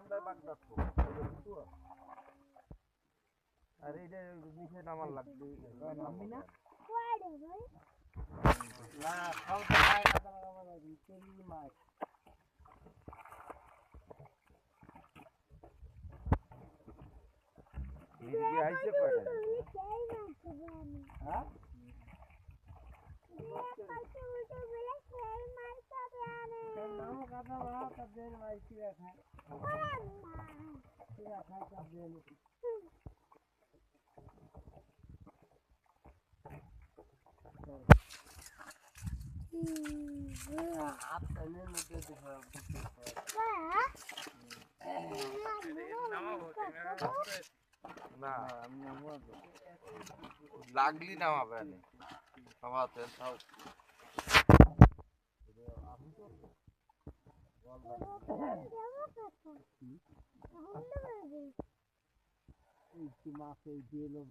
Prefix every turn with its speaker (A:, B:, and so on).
A: ঠান্ডায় বাগদা তো আর এইটা নিচে নামার লাগবে। নামবি না
B: না খাও তো খায় না মাছ
A: এদিকে আইছে কয়টা?
B: হ্যাঁ? দিতে
A: না লাগলি নামাবে না নামাতে
B: মাছ এই দিয়ে লোক